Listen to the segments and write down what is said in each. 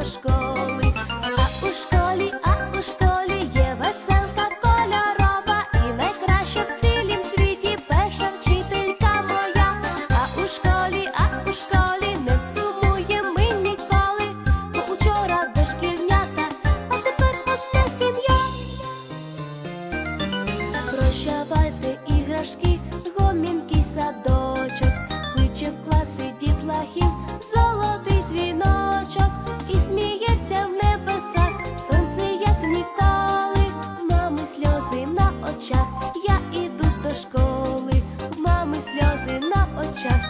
do szkoły. Just.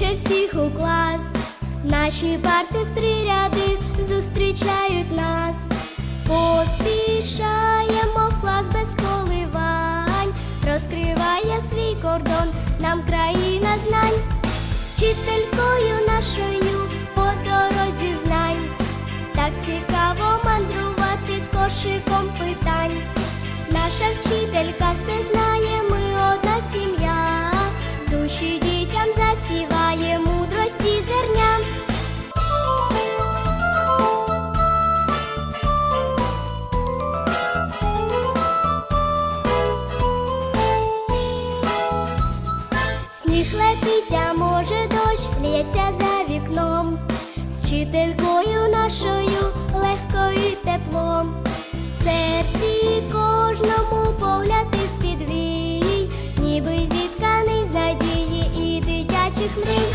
кличе всіх у клас, наші парти в три ряди зустрічають нас, поспішаємо. шепить, а може, дощ лється за вікном, з вчителькою нашою легкою і теплом, в серці кожному погляд із-під ніби зітканий з надії і дитячих мрій.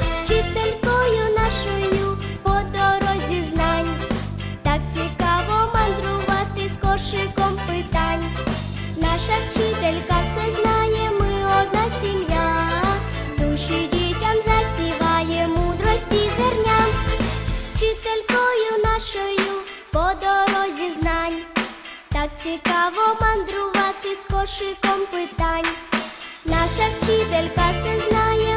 З вчителькою нашою по дорозі знань, так цікаво мандрувати з кошиком питань, наша вчителька. цікаво мандрувати з кошиком питань. Наша вчителька все знає.